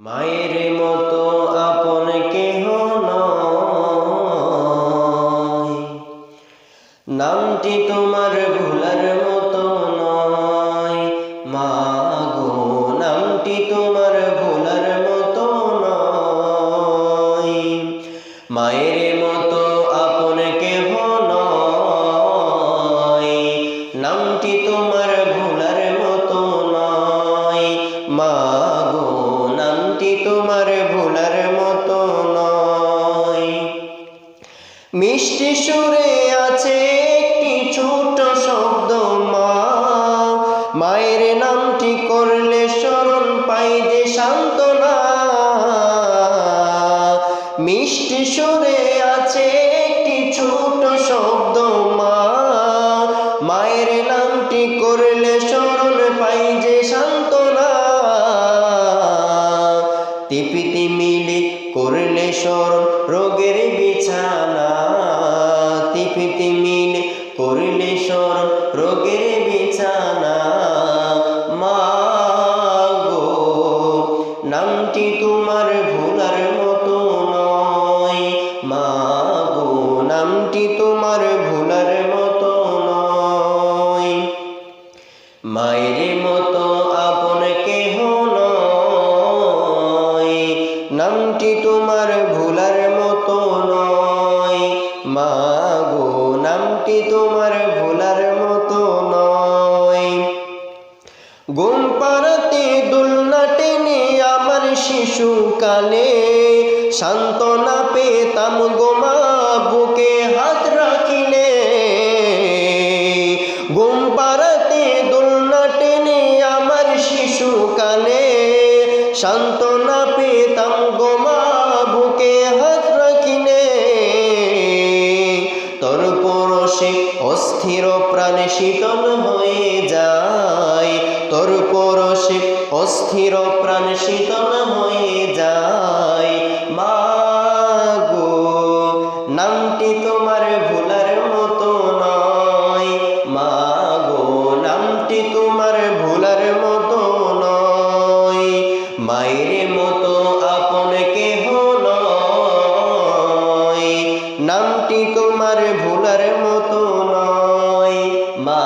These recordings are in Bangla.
মায়ের মতো আপন কেহ নামটি তোমার ভুলার মতো নয়। মা গো নামটি তোমার মিষ্টি সুরে আছে একটি ছোট শব্দ মা। মায়ের নামটি করলে স্মরণ পাই যে সান্ত্বনা। মিষ্টি সুরে আছে একটি ছোট শব্দ মা। মায়ের নামটি করলে স্মরণ পাই যে সান্ত্বনা। তিপিতি মিলি করলে স্মরণ রোগের বিছানা। করলে রোগের বিছানা। মা নামটি তোমার ভুলার মতো নয়। মা গো, নামটি তোমার ভুলার মতো নয়। মায়ের মতো আপন কেহ নয়। নামটি তোমার নামটি তোমার ভুলার মতো নয় ঘুম পাড়াতে দোলনা টেনে আমার শিশুকালে সান্ত্বনা পেতাম গোমা বুকে হাত রাখিলে। ঘুম পাড়াতে দোলনা টেনে আমার শিশুকালে সান্ত্বনা পেতাম গোমা বুকে হাত পরশে অস্থির প্রাণে শীতল হয়ে যায়। তোর পরশে অস্থির প্রাণে শীতল হয়ে যায়। মা গো, নামটি তোমার ভুলার মতো নয়। মা গো, নামটি তোমার ভুলার মতো নয়। মায়ের মতো মা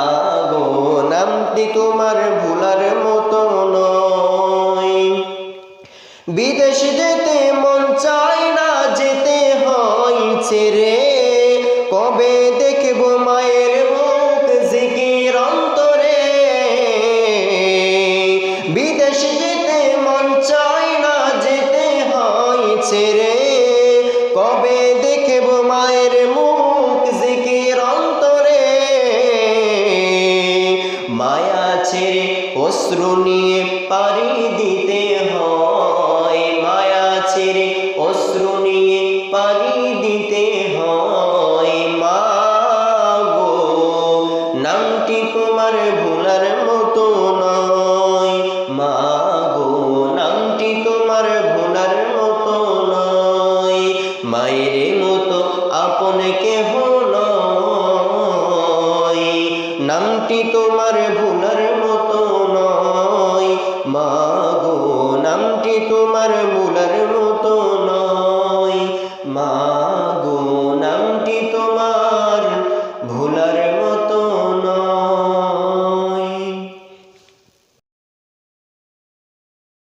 গো নামটি তোমার ভুলার মতো নয়। বিদেশ যেতে মন চায় না, যেতে হয় ছেড়ে। কবে নামটি তোমার ভুলার মতো নয়। মা গো নামটি তোমার ভুলার মতো